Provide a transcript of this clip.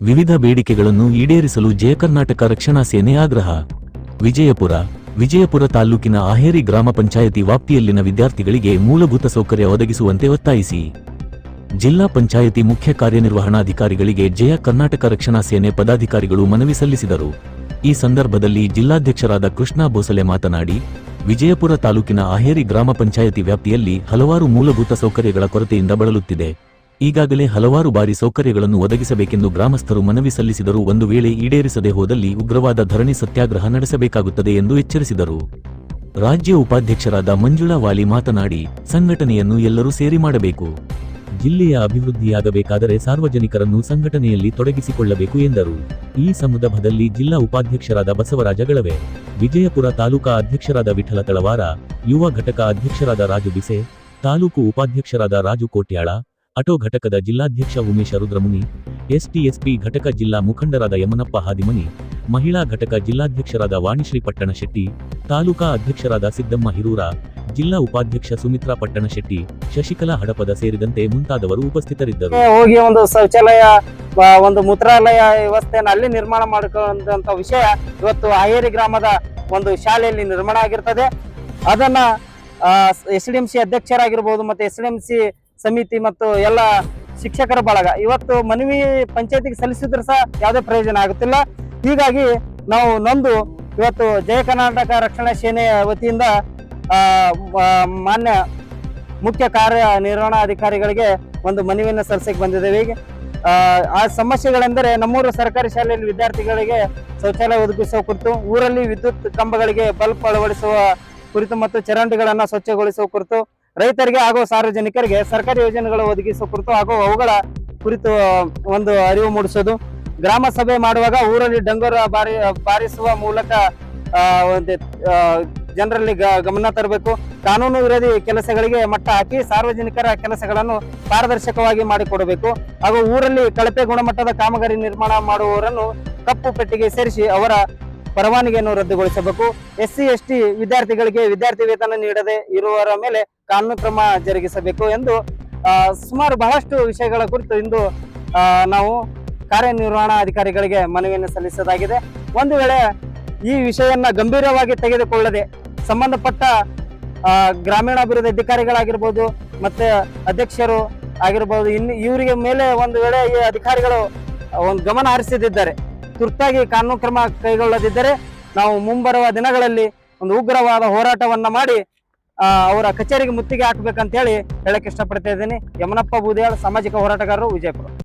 ವಿವಿಧ ಬೇಡಿಕೆಗಳನ್ನು ಈಡೇರಿಸಲು ಜಯ ಕರ್ನಾಟಕ ರಕ್ಷಣಾ ಸೇನೆ ಆಗ್ರಹ. ವಿಜಯಪುರ ವಿಜಯಪುರ ತಾಲೂಕಿನ ಆಹೇರಿ ಗ್ರಾಮ ಪಂಚಾಯಿತಿ ವ್ಯಾಪ್ತಿಯಲ್ಲಿನ ವಿದ್ಯಾರ್ಥಿಗಳಿಗೆ ಮೂಲಭೂತ ಸೌಕರ್ಯ ಒದಗಿಸುವಂತೆ ಒತ್ತಾಯಿಸಿ. ಜಿಲ್ಲಾ ಪಂಚಾಯಿತಿ ಮುಖ್ಯ ಕಾರ್ಯನಿರ್ವಹಣಾಧಿಕಾರಿಗಳಿಗೆ ಜಯ ಕರ್ನಾಟಕ ರಕ್ಷಣಾ ಸೇನೆ ಪದಾಧಿಕಾರಿಗಳು ಮನವಿ ಸಲ್ಲಿಸಿದರು. ಈ ಸಂದರ್ಭದಲ್ಲಿ ಜಿಲ್ಲಾಧ್ಯಕ್ಷರಾದ ಕೃಷ್ಣ ಬೋಸಲೆ ಮಾತನಾಡಿ, ವಿಜಯಪುರ ತಾಲೂಕಿನ ಆಹೇರಿ ಗ್ರಾಮ ಪಂಚಾಯಿತಿ ವ್ಯಾಪ್ತಿಯಲ್ಲಿ ಹಲವಾರು ಮೂಲಭೂತ ಸೌಕರ್ಯಗಳ ಕೊರತೆಯಿಂದ ಬಳಲುತ್ತಿದೆ. ಈಗಾಗಲೇ ಹಲವಾರು ಬಾರಿ ಸೌಕರ್ಯಗಳನ್ನು ಒದಗಿಸಬೇಕೆಂದು ಗ್ರಾಮಸ್ಥರು ಮನವಿ ಸಲ್ಲಿಸಿದರು ಒಂದು ವೇಳೆ ಈಡೇರಿಸದೆ ಹೋದಲ್ಲಿ ಉಗ್ರವಾದ ಧರಣಿ ಸತ್ಯಾಗ್ರಹ ನಡೆಸಬೇಕಾಗುತ್ತದೆ ಎಂದು ಎಚ್ಚರಿಸಿದರು. ರಾಜ್ಯ ಉಪಾಧ್ಯಕ್ಷರಾದ ಮಂಜುಳಾ ವಾಲಿ ಮಾತನಾಡಿ, ಸಂಘಟನೆಯನ್ನು ಎಲ್ಲರೂ ಸೇರಿ ಮಾಡಬೇಕು. ಜಿಲ್ಲೆಯ ಅಭಿವೃದ್ಧಿಯಾಗಬೇಕಾದರೆ ಸಾರ್ವಜನಿಕರನ್ನು ಸಂಘಟನೆಯಲ್ಲಿ ತೊಡಗಿಸಿಕೊಳ್ಳಬೇಕು ಎಂದರು. ಈ ಸಂದರ್ಭದಲ್ಲಿ ಜಿಲ್ಲಾ ಉಪಾಧ್ಯಕ್ಷರಾದ ಬಸವರಾಜ ಗಳವೆ, ವಿಜಯಪುರ ತಾಲೂಕಾ ಅಧ್ಯಕ್ಷರಾದ ವಿಠಲ ತಳವಾರ, ಯುವ ಘಟಕ ಅಧ್ಯಕ್ಷರಾದ ರಾಜು ಬಿಸೆ, ತಾಲೂಕು ಉಪಾಧ್ಯಕ್ಷರಾದ ರಾಜು ಕೋಟ್ಯಾಳ ಅಟೋ ಘಟಕದ ಜಿಲ್ಲಾಧ್ಯಕ್ಷ ಉಮೇಶ ರುದ್ರಮುನಿ, ಎಸ್ಟಿಎಸ್ಪಿ ಘಟಕ ಜಿಲ್ಲಾ ಮುಖಂಡರಾದ ಯಮನಪ್ಪ ಹಾದಿಮನಿ, ಮಹಿಳಾ ಘಟಕ ಜಿಲ್ಲಾಧ್ಯಕ್ಷರಾದ ವಾಣಿಶ್ರೀ ಪಟ್ಟಣ ಶೆಟ್ಟಿ ತಾಲೂಕಾ ಅಧ್ಯಕ್ಷರಾದ ಸಿದ್ದಮ್ಮ ಹಿರೂರ, ಜಿಲ್ಲಾ ಉಪಾಧ್ಯಕ್ಷ ಸುಮಿತ್ರಾ ಪಟ್ಟಣ ಶೆಟ್ಟಿ ಶಶಿಕಲಾ ಹಡಪದ ಸೇರಿದಂತೆ ಮುಂತಾದವರು ಉಪಸ್ಥಿತರಿದ್ದರು. ಹೋಗಿ ಒಂದು ಶೌಚಾಲಯ ಒಂದು ಮೂತ್ರಾಲಯ ವ್ಯವಸ್ಥೆಯನ್ನು ಅಲ್ಲಿ ನಿರ್ಮಾಣ ಮಾಡಿಕೊಂಡಂತ ವಿಷಯ ಇವತ್ತು ಆಯೇರಿ ಗ್ರಾಮದ ಒಂದು ಶಾಲೆಯಲ್ಲಿ ನಿರ್ಮಾಣ ಆಗಿರ್ತದೆ. ಅದನ್ನ ಎಸ್ ಡಿ ಎಂ ಸಿ ಅಧ್ಯಕ್ಷರಾಗಿರ್ಬೋದು ಮತ್ತೆ ಎಸ್ ಡಿ ಎಂ ಸಿ ಸಮಿತಿ ಮತ್ತು ಎಲ್ಲ ಶಿಕ್ಷಕರ ಬಳಗ. ಇವತ್ತು ಮನವಿ ಪಂಚಾಯತಿಗೆ ಸಲ್ಲಿಸಿದ್ರೆ ಸಹ ಯಾವುದೇ ಪ್ರಯೋಜನ ಆಗುತ್ತಿಲ್ಲ. ಹೀಗಾಗಿ ನಾವು ನೊಂದು ಇವತ್ತು ಜಯ ಕರ್ನಾಟಕ ರಕ್ಷಣಾ ಸೇನೆಯ ವತಿಯಿಂದ ಮಾನ್ಯ ಮುಖ್ಯ ಕಾರ್ಯ ನಿರ್ವಹಣಾಧಿಕಾರಿಗಳಿಗೆ ಒಂದು ಮನವಿಯನ್ನು ಸಲ್ಲಿಸಕ್ಕೆ ಬಂದಿದ್ದೇವೆ. ಈಗ ಆ ಸಮಸ್ಯೆಗಳೆಂದರೆ ನಮ್ಮೂರು ಸರ್ಕಾರಿ ಶಾಲೆಯಲ್ಲಿ ವಿದ್ಯಾರ್ಥಿಗಳಿಗೆ ಶೌಚಾಲಯ ಒದಗಿಸುವ ಕುರಿತು, ಊರಲ್ಲಿ ವಿದ್ಯುತ್ ಕಂಬಗಳಿಗೆ ಬಲ್ಬ್ ಅಳವಡಿಸುವ ಕುರಿತು ಮತ್ತು ಚರಂಡಿಗಳನ್ನು ಸ್ವಚ್ಛಗೊಳಿಸುವ ಕುರಿತು ರೈತರಿಗೆ ಹಾಗೂ ಸಾರ್ವಜನಿಕರಿಗೆ ಸರ್ಕಾರಿ ಯೋಜನೆಗಳು ಒದಗಿಸುವ ಕುರಿತು ಹಾಗೂ ಅವುಗಳ ಕುರಿತು ಒಂದು ಅರಿವು ಮೂಡಿಸೋದು. ಗ್ರಾಮ ಸಭೆ ಮಾಡುವಾಗ ಊರಲ್ಲಿ ಡಂಗೂರ ಬಾರಿ, ಬಾರಿಸುವ ಮೂಲಕ ಜನರಲ್ಲಿ ಗಮನ ತರಬೇಕು. ಕಾನೂನು ವಿರೋಧಿ ಕೆಲಸಗಳಿಗೆ ಮಟ್ಟ ಹಾಕಿ ಸಾರ್ವಜನಿಕರ ಕೆಲಸಗಳನ್ನು ಪಾರದರ್ಶಕವಾಗಿ ಮಾಡಿಕೊಡಬೇಕು. ಹಾಗೂ ಊರಲ್ಲಿ ಕಳಪೆ ಗುಣಮಟ್ಟದ ಕಾಮಗಾರಿ ನಿರ್ಮಾಣ ಮಾಡುವವರನ್ನು ಕಪ್ಪು ಪೆಟ್ಟಿಗೆ ಸೇರಿಸಿ ಅವರ ಪರವಾನಗಿಯನ್ನು ರದ್ದುಗೊಳಿಸಬೇಕು. ಎಸ್ ಸಿ ಎಸ್ ಟಿ ವಿದ್ಯಾರ್ಥಿಗಳಿಗೆ ವಿದ್ಯಾರ್ಥಿ ವೇತನ ನೀಡದೆ ಇರುವವರ ಮೇಲೆ ಕಾನೂನು ಕ್ರಮ ಜರುಗಿಸಬೇಕು ಎಂದು ಸುಮಾರು ಬಹಳಷ್ಟು ವಿಷಯಗಳ ಕುರಿತು ಇಂದು ನಾವು ಕಾರ್ಯನಿರ್ವಹಣಾ ಅಧಿಕಾರಿಗಳಿಗೆ ಮನವಿಯನ್ನು ಸಲ್ಲಿಸೋದಾಗಿದೆ ಒಂದು ವೇಳೆ ಈ ವಿಷಯವನ್ನು ಗಂಭೀರವಾಗಿ ತೆಗೆದುಕೊಳ್ಳದೆ ಸಂಬಂಧಪಟ್ಟ ಗ್ರಾಮೀಣಾಭಿವೃದ್ಧಿ ಅಧಿಕಾರಿಗಳಾಗಿರ್ಬೋದು, ಮತ್ತೆ ಅಧ್ಯಕ್ಷರು ಆಗಿರ್ಬೋದು, ಇನ್ನು ಇವರಿಗೆ ಮೇಲೆ ಒಂದು ವೇಳೆ ಈ ಅಧಿಕಾರಿಗಳು ಒಂದು ಗಮನ ಹರಿಸದಿದ್ದರೆ ತುರ್ತಾಗಿ ಕಾನೂನು ಕ್ರಮ ಕೈಗೊಳ್ಳದಿದ್ದರೆ ನಾವು ಮುಂಬರುವ ದಿನಗಳಲ್ಲಿ ಒಂದು ಉಗ್ರವಾದ ಹೋರಾಟವನ್ನ ಮಾಡಿ ಅವರ ಕಚೇರಿಗೆ ಮುತ್ತಿಗೆ ಹಾಕ್ಬೇಕಂತ ಹೇಳಿ ಹೇಳಕ್ ಇಷ್ಟಪಡ್ತಾ ಇದ್ದೀನಿ. ಯಮನಪ್ಪ ಬೂದಿಯಾಳ್, ಸಾಮಾಜಿಕ ಹೋರಾಟಗಾರರು, ವಿಜಯಪುರ.